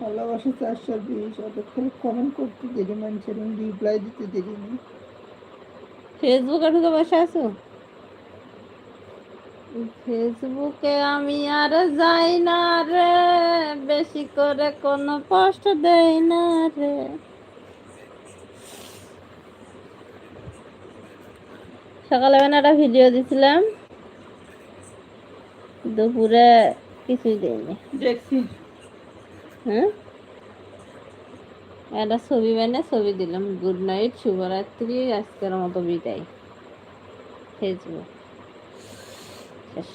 ভালোবাসা চারশো বিশ অত খালি কমেন্ট করতে দেরি মানুষের রিপ্লাই দিতে দেরি নেই। ফেসবুকে ঢুকে বসে আছো? ফেসবুকে আমি আর যাই না রে বেশি করে কোনো পোস্ট দেই না রে। সকালে মানে একটা ভিডিও দিছিলাম। দুপুরে কিছুই দেয়নি দেখছি। হ্যাঁ একটা ছবি বানিয়ে ছবি দিলাম। গুড নাইট শুভরাত্রি আজকের মতো বিদায়। ফেসবুক শেষ।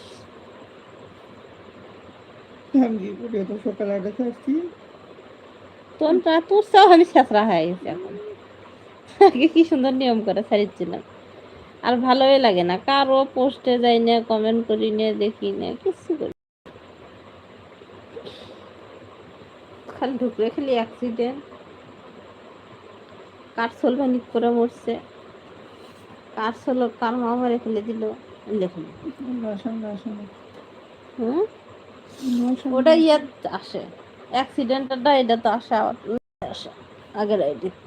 তোর সব আমি হয়ে গেছি এখন। আগে কি সুন্দর নিয়ম করে ছাড়িয়েছিলাম আর ভালোই লাগে না। কারও পোস্টে যাই না কমেন্ট করি না দেখি না কিছু করি না। খালি ঢুকলে খালি অ্যাক্সিডেন্ট কার ভ্যানিক করে মরছে। কার সোল কার মা মারে ফেলে দিল লেখুন হুম? ওটা ইয়ে আসে। অ্যাক্সিডেন্টটা এটা তো আসে আসে। আগের আইডিত।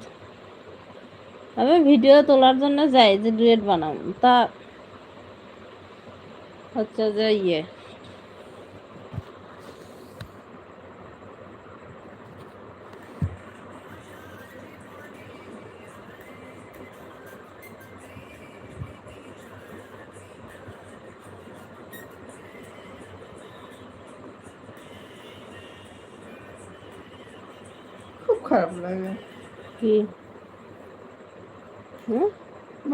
আমি ভিডিও তোলার জন্য যাই যে ডুয়েট বানাবো তা হচ্ছে যে ইয়ে।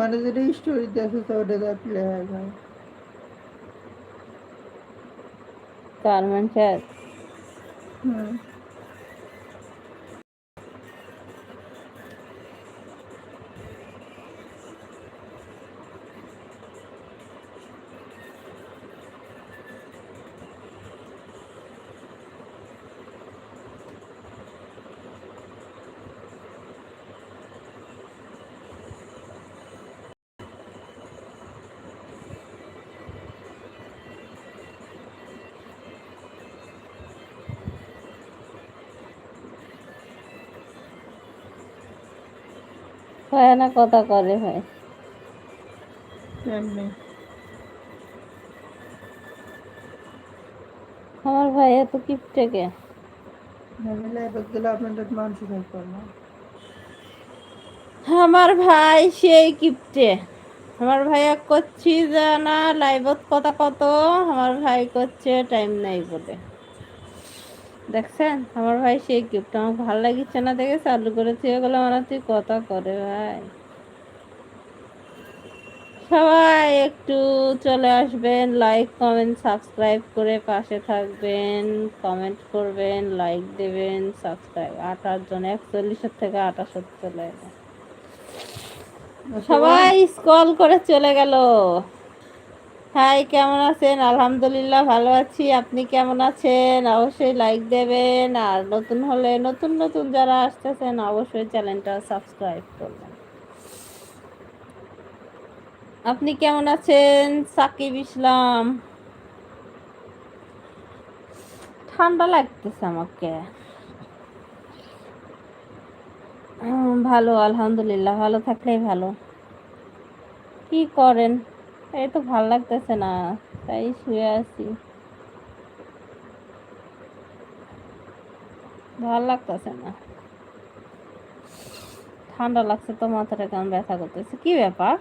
মানে যেটা স্টোরি দেখে তো ওটা যা প্লে হয় ভাই হয় না কথা করে হয় আমার ভাই এত থাকবে না আমার ভাই সেই কিপটে আমার ভাইয়া করছি যে না লাইভত কথা কত? আমার ভাই করছে টাইম নাই বলে। দেখছেন? আমার ভাই সেই গিফট আমার ভালো লাগিচ্ছে না দেখে চালু করে থুয়ে গেলো আমার তুই কথা করে ভাই। সবাই একটু চলে আসবেন লাইক কমেন্ট সাবস্ক্রাইব করে পাশে থাকবেন কমেন্ট করবেন লাইক দেবেন সাবস্ক্রাইব আঠাশ জন একচল্লিশের থেকে আঠাশত চলে এলো। সবাই স্কল করে চলে গেল। হাই, কেমন আছেন? আলহামদুলিল্লাহ ভালো আছি। আপনি কেমন আছেন? অবশ্যই লাইক দেবেন। আর নতুন হলে, নতুন নতুন যারা আসতেছেন, অবশ্যই চ্যানেলটা সাবস্ক্রাইব করবেন। আপনি কেমন আছেন? সাকিব ইসলাম? ঠান্ডা লাগতেছে আমাকে। ভালো, আলহামদুলিল্লাহ। ভালো থাকলেই ভালো। কি করেন? এই তো ভালো লাগতেছে না, তাই শুয়ে আছি। ভালো লাগতেছে না। ঠান্ডা লাগছে তো মাথাটা কেমন ব্যথা করতেছে। কি ব্যাপার?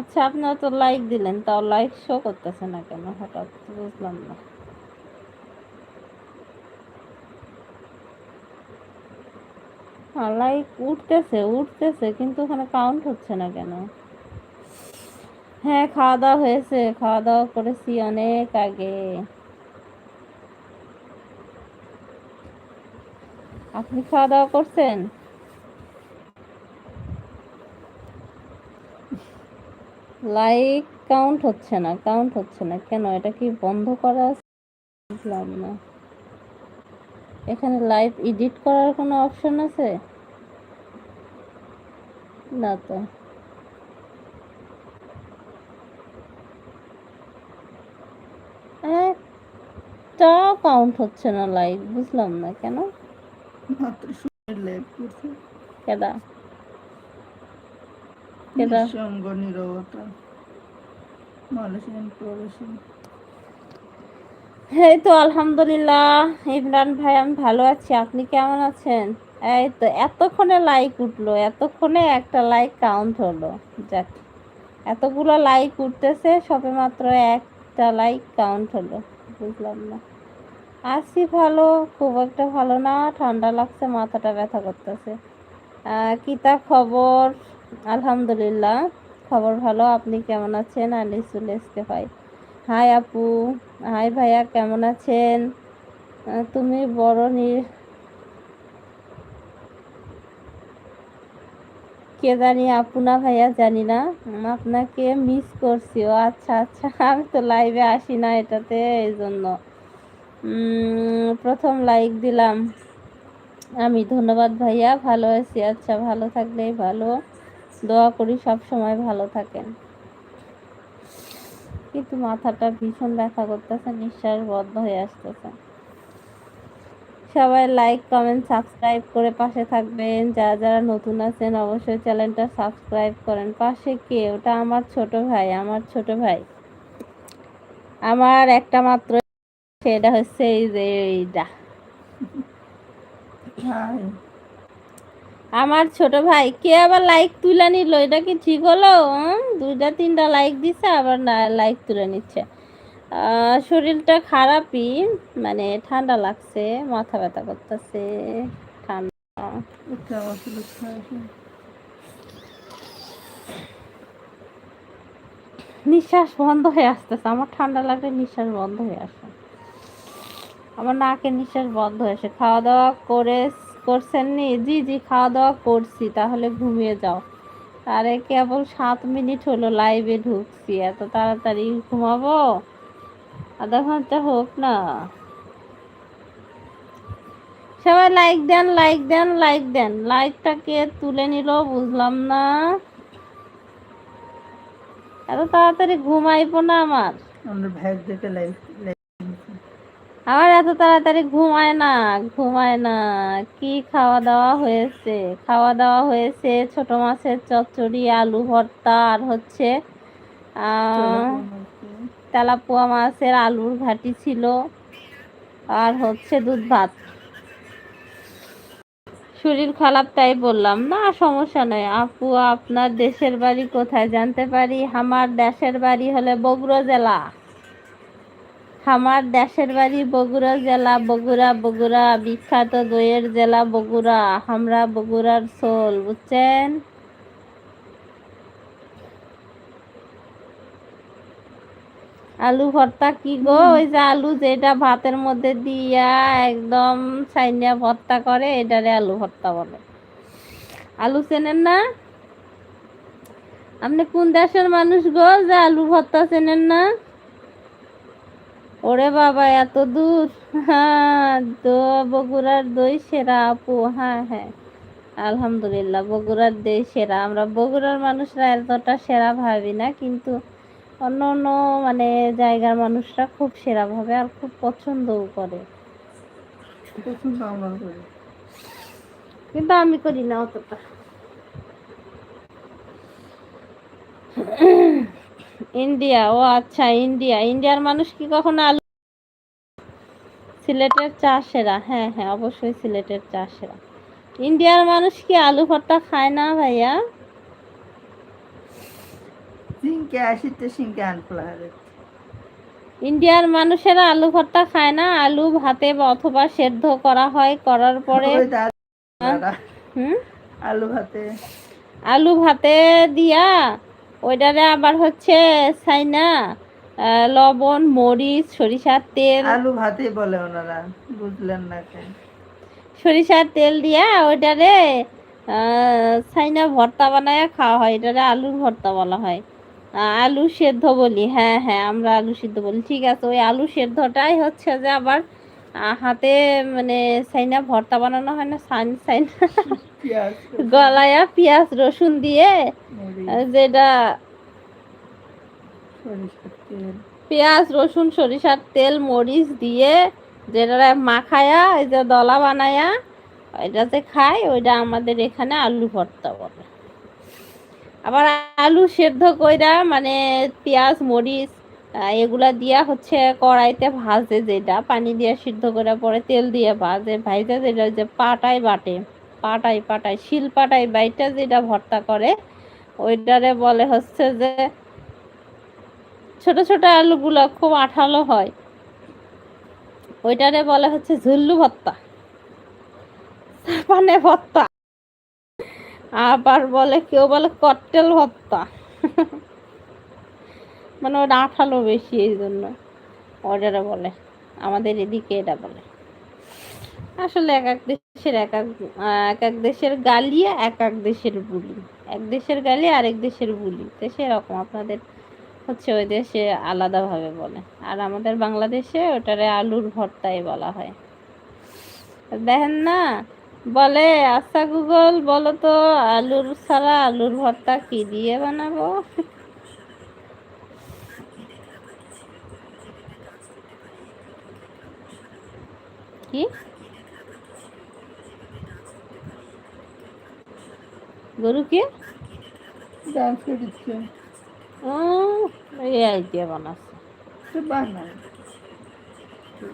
আচ্ছা আপনারা তো লাইক দিলেন, তাও লাইক শো করতেছে না কেন? হঠাৎ বুঝলাম না। লাইক উঠতেছে উঠতেছে, কিন্তু ওখানে কাউন্ট হচ্ছে না কেন? হ্যাঁ খাওয়া দাওয়া হয়েছে। খাওয়া দাওয়া করেছি অনেক আগে। আপনি খাওয়া দাওয়া করছেন? লাইক কাউন্ট হচ্ছে না কাউন্ট হচ্ছে না। কেন? এটা কি বন্ধ করা আছে? বুঝলাম না। এখানে লাইভ এডিট করার কোনো অপশন আছে? না তো। একটাও কাউন্ট হচ্ছে না লাইক বুঝলাম না কেন? মাত্র সুন্দর লাইভ করছে। কেডা? কেডা? নিঃসঙ্গ নীরবতা। এই তো আলহামদুলিল্লাহ ইমরান ভাই আমি ভালো আছি। আপনি কেমন আছেন? এই তো এতক্ষণে লাইক উঠল এতক্ষণে একটা লাইক কাউন্ট হলো। যাক এতগুলো লাইক উঠতেছে সবে মাত্র একটা লাইক কাউন্ট হলো বুঝলাম না। আছি ভালো, খুব একটা ভালো না, ঠান্ডা লাগছে, মাথাটা ব্যথা করতেছে। কিতা খবর? আলহামদুলিল্লাহ, খবর ভালো, আপনি কেমন আছেন? এসকে ভাই। হাই আপু, হাই ভাইয়া, কেমন আছেন? তুমি বড় নি কে জানি আপু না ভাইয়া, জানি না। আপনাকে মিস করছি। ও আচ্ছা আচ্ছা আমি তো লাইভে আসি না এটাতে, এই জন্য। প্রথম লাইক দিলাম। আমি ধন্যবাদ ভাইয়া, ভালো আছি। আচ্ছা ভালো থাকলেই ভালো। দোয়া করি সব সময় ভালো থাকেন। কিন্তু মাথাটা ভীষণ ব্যথা করতেছে, নিঃশ্বাস বন্ধ হয়ে আসতেছে। সবাই লাইক কমেন্ট সাবস্ক্রাইব করে পাশে থাকবেন। যারা যারা নতুন আছেন, অবশ্যই চ্যানেলটা সাবস্ক্রাইব করেন। পাশে কে? ওটা আমার ছোট ভাই, আমার ছোট ভাই। আমার একটা মাত্র সেটা হচ্ছে এই যে এইটা। হাই আমার ছোট ভাই কে আবার লাইক তুলে নিল? এটা কি ঠিক হলো? দুইটা তিনটা লাইক দিছে আবার না লাইক তুলে নিচ্ছে। শরীরটা খারাপই মানে ঠান্ডা লাগছে মাথা ব্যথা করতেছে ঠান্ডা। নিঃশ্বাস বন্ধ হয়ে আসতেছে আমার ঠান্ডা লাগলে নিঃশ্বাস বন্ধ হয়ে আসে। আমার নাকের নিঃশ্বাস বন্ধ হয়ে আসে। খাওয়া দাওয়া করে করছেন নি জি জি খাওয়া দাওয়া করছি, তাহলে ঘুমিয়ে যাও। আরে, কেবল সাত মিনিট হলো লাইভে ঢুকছি, এত তাড়াতাড়ি ঘুমাবো? আধা ঘণ্টা হোক না। সবাই লাইক দেন লাইক দেন লাইক দেন। লাইকটাকে তুলে নিল বুঝলাম না। এত তাড়াতাড়ি ঘুমাইবো না আমার। আমরা ভ্যাগ দেখে লাইভ আমার এত তাড়াতাড়ি ঘুমায় না ঘুমায় না। কি খাওয়া দাওয়া হয়েছে? খাওয়া দাওয়া হয়েছে ছোট মাছের চচ্চড়ি আলু ভর্তা আর হচ্ছে তেলাপুয়া মাছের আলুর ঘাটি ছিল আর হচ্ছে দুধ ভাত। শরীর খারাপ তাই বললাম না সমস্যা নয়। আপু আপনার দেশের বাড়ি কোথায় জানতে পারি? আমার দেশের বাড়ি হলে বগুড়া জেলা। আমার দেশের বাড়ি বগুড়া জেলা বগুড়া বগুড়া বিখ্যাত দইয়ের জেলা বগুড়া আমরা বগুড়ার সোল বুঝছেন? আলু ভর্তা কি গো? ওই যে আলু যেটা ভাতের মধ্যে দিয়া একদম সাইনিয়া ভর্তা করে এটারে আলু ভর্তা বলে। আলু চেনেন না? আপনি কোন দেশের মানুষ গো যে আলু ভর্তা চেনেন না? ওরে বাবা, এত দূর? হ্যাঁ বগুড়ার দই সেরা আপু হ্যাঁ হ্যাঁ। আলহামদুলিল্লাহ, বগুড়ার দই সেরা। আমরা বগুড়ার মানুষরা এতটা সেরা ভাবি না, কিন্তু অন্য অন্য মানে জায়গার মানুষরা খুব সেরা ভাবে আর খুব পছন্দও করে। কিন্তু আমি করি না অতটা। ইন্ডিয়া ও আচ্ছা ইন্ডিয়া। ইন্ডিয়ার মানুষ কি কখনো আলু সিলেটের চা সেরা হ্যাঁ হ্যাঁ অবশ্যই সিলেটের চা সেরা ইন্ডিয়ার মানুষ কি আলু ভর্তা খায় না ভাইয়া? ইন্ডিয়ার মানুষেরা আলু ভর্তা খায় না আলু ভাতে অথবা সেদ্ধ করা হয় করার পরে আলু ভাতে। আলু ভাতে দিয়া ওইটারে আবার হচ্ছে সাইনা লবণ মরিচ সরিষার তেল। আলু ভাতে বলে ওনারা বুঝলেন না কেন? সরিষার তেল দিয়া ওইটারে সাইনা ভর্তা বানায় খাওয়া হয় এটারে আলুর ভর্তা বলা হয়। আলু সেদ্ধ বলি হ্যাঁ হ্যাঁ আমরা আলু সেদ্ধ বলি ঠিক আছে ওই আলু সেদ্ধটাই হচ্ছে যে আবার হাতে মানে সাইনা ভর্তা বানানো হয় না সাইন সাইন গলায়া পেঁয়াজ রসুন দিয়ে যেটা পেঁয়াজ রসুন সরিষার তেল মরিচ দিয়ে যেটা মাখায়া এই যে দলা বানায়া ওইটা যে খায় ওইটা আমাদের এখানে আলু ভর্তা বলে। আবার আলু সেদ্ধ কইরা মানে পেঁয়াজ মরিচ এগুলা দিয়া হচ্ছে কড়াইতে ভাজে যেটা, পানি দিয়ে সিদ্ধ করে পরে তেল দিয়ে ভাজে। ভাইজা যেটা যে পাটায় বাটে পাটাই পাটায়, শিল পাটায় বাইটা যেটা ভর্তা করে, ওইটারে বলে হচ্ছে যে ছোট ছোট আলুগুলো খুব আঠালো হয়, ওইটারে বলে হচ্ছে ঝুল্লু ভর্তা মানে ভর্তা, আবার বলে কেউ বলে কট্টেল ভর্তা। মানে ওটা আঠালো বেশি এই জন্য। ওটারে বলে। আমাদের এদিকে এটা বলে। আসলে এক এক দেশের এক এক এক এক দেশের গালি, এক এক দেশের বুলি। এক দেশের গালি, আরেক দেশের বুলি। তো সেরকম আপনাদের হচ্ছে ওই দেশে আলাদাভাবে বলে। আর আমাদের বাংলাদেশে ওটারে আলুর ভর্তাই বলা হয়। দেখেন না? বলে আচ্ছা গুগল, বলো তো, আলুর ছাড়া আলুর ভর্তা কি দিয়ে বানাবো? কি? গরু কি? ডান্স করছে ও এই আইডিয়া বানাচ্ছে। বানায়।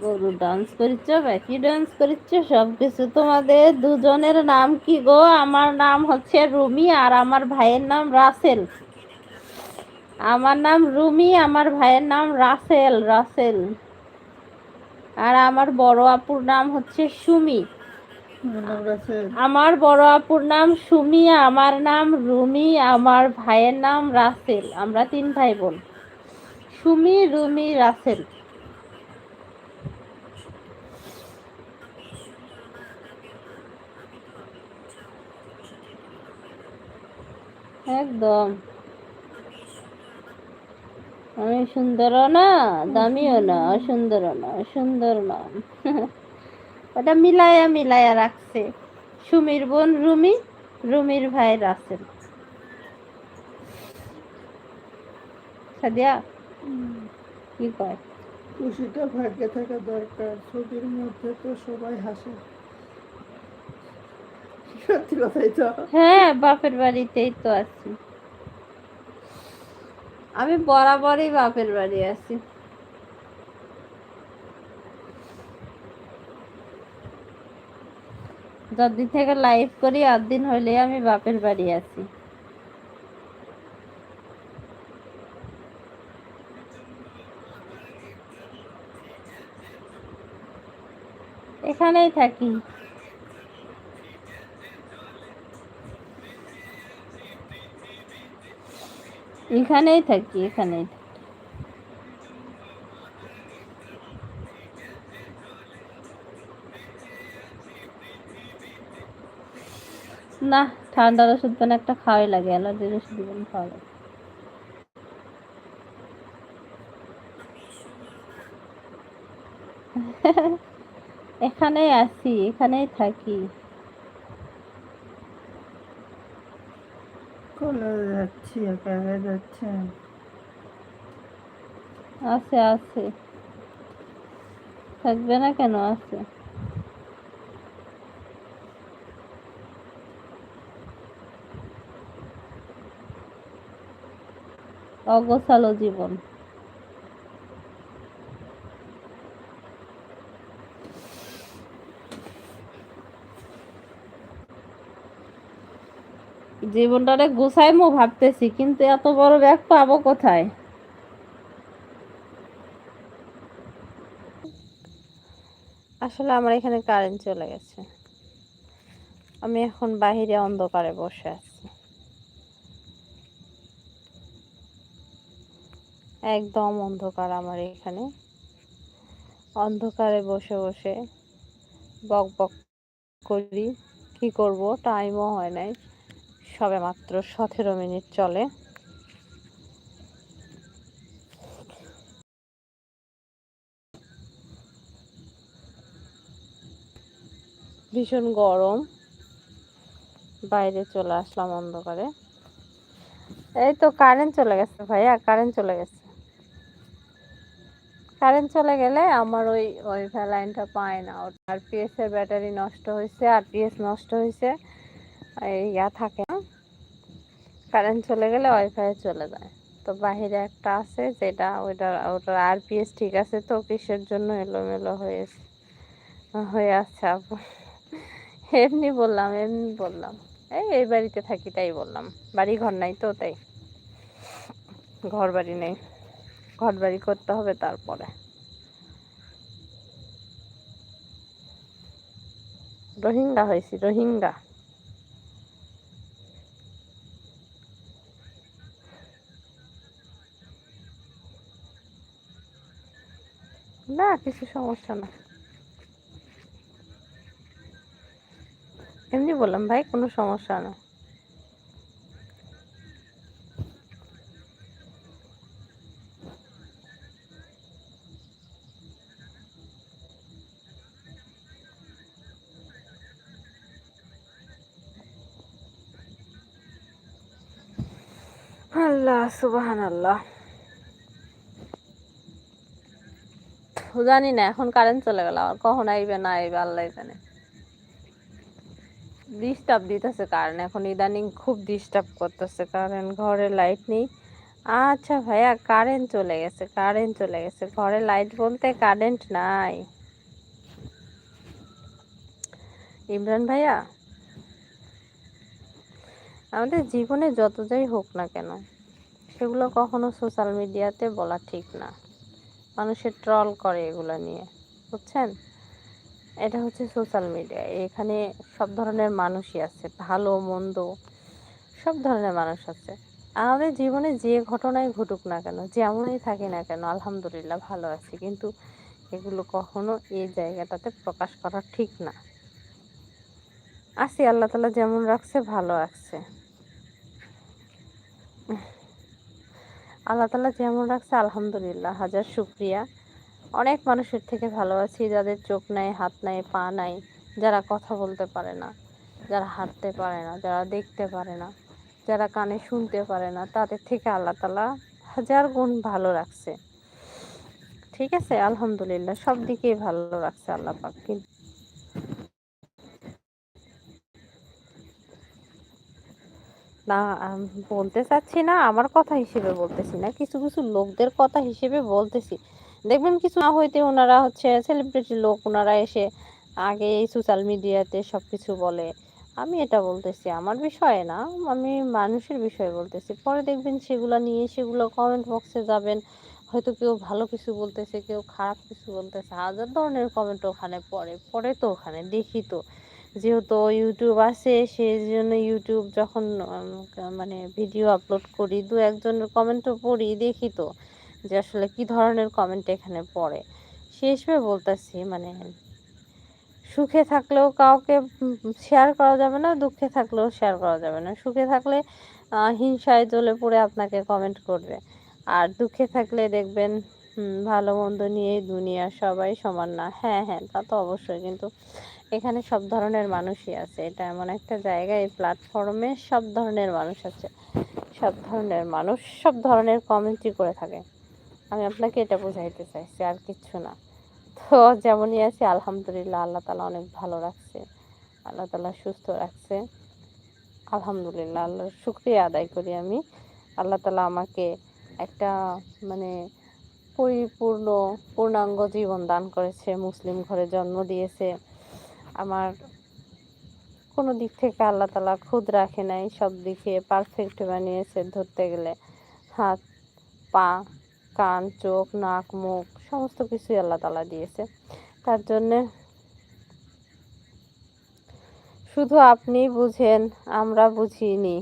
গরু ডান্স করিচ্ছ বাকি ডান্স করিচ্ছ সব কিছু তোমাদের দুজনের নাম কি গো? আমার নাম হচ্ছে রুমি আর আমার ভাইয়ের নাম রাসেল। আমার নাম রুমি আমার ভাইয়ের নাম রাসেল রাসেল। আর আমার বড় আপুর নাম হচ্ছে সুমি। আমার বড় আপুর নাম সুমি, আমার নাম রুমি, আমার ভাইয়ের নাম রাসেল। আমরা তিন ভাই বোন সুমি, রুমি, রাসেল। একদম। আমি সুন্দরও না দামিও না অসুন্দরও না সুন্দর না। ওটা মিলায়া মিলায়া রাখছে। সুমির বোন রুমি রুমির ভাই রাসেল সাদিয়া কি কয়? খুশিটা ভাগ্যে থাকা দরকার ছবির মধ্যে তো সবাই হাসে। সত্যি কথাই তো। হ্যাঁ বাপের বাড়িতেই তো আছি। আমি বরাবরই বাপের বাড়ি আছি। যতদিন থেকে লাইভ করি আট দিন হইলে আমি বাপের বাড়ি আছি। এখানেই থাকি। এখানেই থাকি, এখানেই। না ঠান্ডার ওষুধ পেন একটা খাওয়াই লাগে অ্যালার্জির ওষুধ পেন খাওয়া লাগে এখানেই আছি, এখানেই থাকি যাচ্ছি একা একা যাচ্ছে আছে আছে। থাকবে না কেন? আছে। অগোছালো জীবন। জীবনটারে গুছাইমো ভাবতেছি, কিন্তু এত বড় ব্যাগ পাবো কোথায়? আসলে আমার এখানে কারেন্ট চলে গেছে। আমি এখন বাহিরে অন্ধকারে বসে আছি। একদম অন্ধকার আমার এখানে। অন্ধকারে বসে বসে বক বক করি। কি করব? টাইমও হয় নাই। সবে মাত্র সতেরো মিনিট চলে। ভীষণ গরম। বাইরে চলে আসলাম অন্ধকারে। এই তো কারেন্ট চলে গেছে ভাইয়া কারেন্ট চলে গেছে। কারেন্ট চলে গেলে আমার ওই ওয়াইফাই লাইনটা পায় না। ওটা আর পিএস এর ব্যাটারি নষ্ট হয়েছে, আর পিএস নষ্ট হয়েছে। ইয়া থাকে না কারেন্ট চলে গেলে ওয়াইফাই চলে যায়। তো বাহিরে একটা আছে যেটা ওইটা ওটার আর পিএস ঠিক আছে তো, কিসের জন্য এলোমেলো হয়েছে হয়ে আছে আপু এমনি বললাম এমনি বললাম। এই এই বাড়িতে থাকি তাই বললাম। বাড়ি ঘর নাই তো তাই। ঘর বাড়ি নেই। ঘর বাড়ি করতে হবে তারপরে। রোহিঙ্গা হয়েছি, রোহিঙ্গা। না কিছু সমস্যা না। এমনি বললাম ভাই কোনো সমস্যা না। আল্লাহ সুবাহান আল্লাহ জানি না, এখন কারেন্ট চলে গেল আর কখন আইবে, না আইবে, আল্লাহ জানে। ডিস্টার্ব দিতেছে কারণ এখন ইদানিং খুব ডিস্টার্ব করতেছে কারণ ঘরে লাইট নেই। আচ্ছা ভাইয়া কারেন্ট চলে গেছে কারেন্ট চলে গেছে। ঘরে লাইট বলতে কারেন্ট নাই। ইমরান ভাইয়া, আমাদের জীবনে যত যাই হোক না কেন, সেগুলো কখনো সোশ্যাল মিডিয়াতে বলা ঠিক না। মানুষের ট্রল করে এগুলো নিয়ে, বুঝছেন? এটা হচ্ছে সোশ্যাল মিডিয়া এখানে সব ধরনের মানুষই আছে, ভালো, মন্দ, সব ধরনের মানুষ আছে। আমাদের জীবনে যে ঘটনাই ঘটুক না কেন, যেমনই থাকি না কেন, আলহামদুলিল্লাহ ভালো আছি, কিন্তু এগুলো কখনো এই জায়গাটাতে প্রকাশ করা ঠিক না। আছি, আল্লাহ তালা যেমন রাখছে, ভালো রাখছে। আল্লাহ তালা যেমন রাখছে, আলহামদুলিল্লাহ, হাজার শুক্রিয়া। অনেক মানুষের থেকে ভালো আছি যাদের চোখ নাই, হাত নাই, পা নাই, যারা কথা বলতে পারে না, যারা হাঁটতে পারে না, যারা দেখতে পারে না, যারা কানে শুনতে পারে না, তাদের থেকে আল্লাহ তালা হাজার গুণ ভালো রাখছে। ঠিক আছে? আলহামদুলিল্লাহ, সব দিকেই ভালো রাখছে আল্লাহ পাক। কিন্তু না বলতে চাচ্ছি না, আমার কথা হিসেবে বলতেছি না, কিছু কিছু লোকদের কথা হিসেবে বলতেছি। দেখবেন কিছু না হইতে ওনারা হচ্ছে সেলিব্রিটি লোক, ওনারা এসে আগে এই সোশ্যাল মিডিয়াতে সব কিছু বলে। আমি এটা বলতেছি, আমার বিষয়ে না, আমি মানুষের বিষয়ে বলতেছি। পরে দেখবেন সেগুলো নিয়ে সেগুলো কমেন্ট বক্সে যাবেন, হয়তো কেউ ভালো কিছু বলতেছে, কেউ খারাপ কিছু বলতেছে, হাজার ধরনের কমেন্ট ওখানে পড়ে পড়ে তো ওখানে, দেখি তো। যেহেতু ইউটিউব আছে সেই জন্য ইউটিউব যখন মানে ভিডিও আপলোড করি, দু একজনের কমেন্টও পড়ি, দেখি তো যে আসলে কি ধরনের কমেন্ট এখানে পড়ে। সেই হিসেবে বলতেছি মানে সুখে থাকলেও কাউকে শেয়ার করা যাবে না, দুঃখে থাকলেও শেয়ার করা যাবে না। সুখে থাকলে হিংসায় জ্বলে পড়ে আপনাকে কমেন্ট করবে। আর দুঃখে থাকলে দেখবেন ভালো মন্দ নিয়েই দুনিয়া সবাই সমান না। হ্যাঁ হ্যাঁ তা তো অবশ্যই, কিন্তু এখানে সব ধরনের মানুষই আছে। এটা এমন একটা জায়গা এই প্ল্যাটফর্মে সব ধরনের মানুষ আছে। সব ধরনের মানুষ, সব ধরনের কমেন্টই করে থাকে। আমি আপনাকে এটা বোঝাইতে চাইছি, আর কিচ্ছু না। তো যেমনই আছি, আলহামদুলিল্লাহ আল্লাহ তালা অনেক ভালো রাখছে। আল্লাহ তালা সুস্থ রাখছে। আলহামদুলিল্লাহ, আল্লাহর শুক্রিয়া আদায় করি আমি। আল্লাহ তালা আমাকে একটা মানে পরিপূর্ণ, পূর্ণাঙ্গ জীবন দান করেছে, মুসলিম ঘরে জন্ম দিয়েছে। আমার কোনো দিক থেকে আল্লাহ তালা খুদ রাখে নাই, সব দিকে পারফেক্ট বানিয়েছে ধরতে গেলে। হাত, পা, কান, চোখ, নাক, মুখ, সমস্ত কিছুই আল্লাহ তালা দিয়েছে। তার জন্যে শুধু আপনি বুঝেন, আমরা বুঝিনি।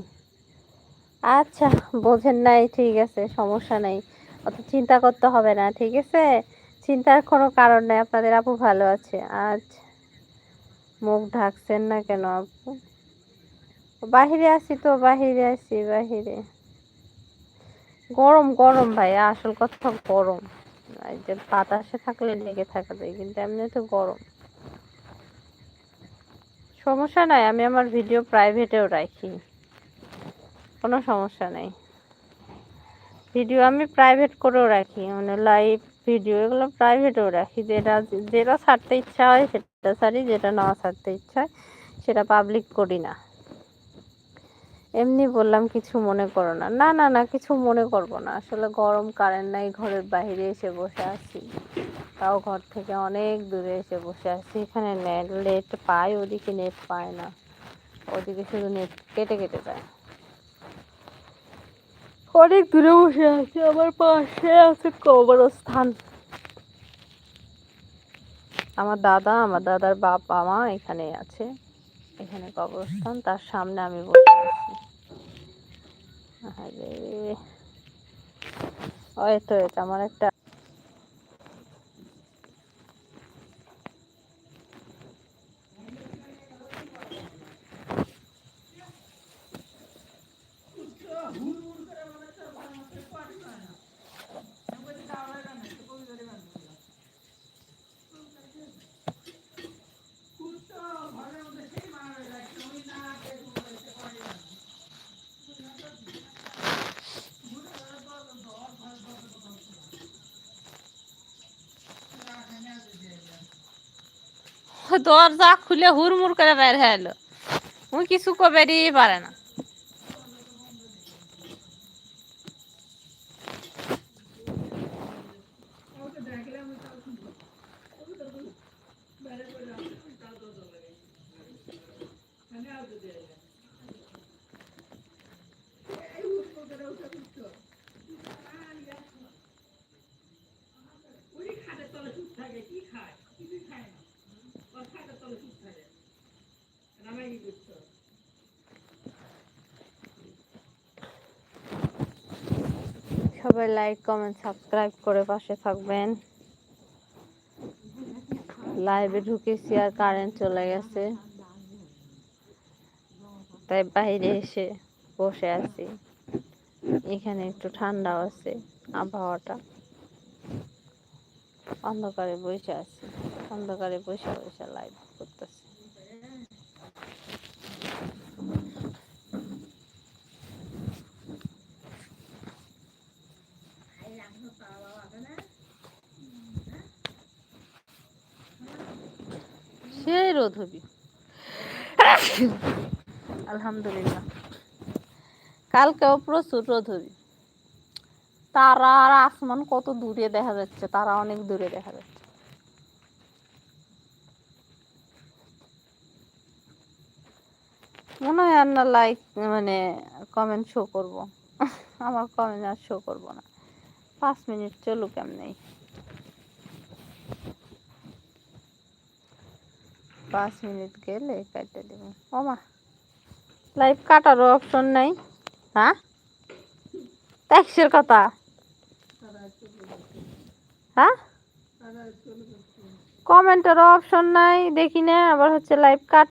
আচ্ছা বোঝেন নাই, ঠিক আছে, সমস্যা নাই। অত চিন্তা করতে হবে না, ঠিক আছে? চিন্তার কোনো কারণ নাই, আপনাদের আপু ভালো আছে। আচ্ছা। মুখ ঢাকছেন না কেন আপু? বাহিরে আছি তো, বাহিরে আছি, বাহিরে। গরম গরম ভাই, আসল কথা গরম। যে বাতাসে থাকলে লেগে থাকা যায় কিন্তু এমনি তো গরম। সমস্যা নাই, আমি আমার ভিডিও প্রাইভেটেও রাখি। কোনো সমস্যা নাই। ভিডিও আমি প্রাইভেট করেও রাখি মানে লাইভ ভিডিও এগুলো প্রাইভেটেও রাখি, যেটা যেটা ছাড়তে ইচ্ছা হয় সেটা ছাড়ি যেটা না ছাড়তে ইচ্ছা সেটা পাবলিক করি না। এমনি বললাম, কিছু মনে করো না। না না না, কিছু মনে করব না। আসলে গরম কারেন্ট নাই, ঘরের বাইরে এসে বসে আছি। তাও ঘর থেকে অনেক দূরে এসে বসে আছি। এখানে নেট নেট পাই, ওদিকে নেট পায় না। ওদিকে শুধু নেট কেটে কেটে যায়। অনেক দূরে বসে আছি, আমার পাশে আছে কবরস্থান। আমার দাদা, আমার দাদার বাবা মা এখানে আছে। এখানে কবরস্থান, তার সামনে আমি বসে আছি। ওই তো, আমার একটা দরজা খুলে হুড়মুড় করে বের হয়ে এলো। ওই কিছু কবেরই পারে না। সবাই লাইক কমেন্ট সাবস্ক্রাইব করে পাশে থাকবেন। লাইভে ঢুকেছি আর কারেন্ট চলে গেছে। তাই বাইরে এসে বসে আছি। এখানে একটু ঠান্ডাও আছে, আবহাওয়াটা। অন্ধকারে বসে আছি, অন্ধকারে বসে বসে লাইভ করতেছি হবি আলহামদুলিল্লাহ। কালকেও প্রচুর রোদ হবি। তারা আর আসমান কত দূরে দেখা যাচ্ছে, তারা অনেক দূরে দেখা যাচ্ছে। মনে হয় আর না লাইক মানে কমেন্ট শো করব। আমার কমেন্ট আর শো করব না। পাঁচ মিনিট চলুক এমনি পাঁচ মিনিট গেলে কাটে দেব। ওমা লাইভ কাটারও অপশন নাই হ্যাঁ? ট্যাক্সের কথা? হ্যাঁ? কমেন্টেরও অপশন নাই, দেখি না, আবার হচ্ছে লাইভ কাট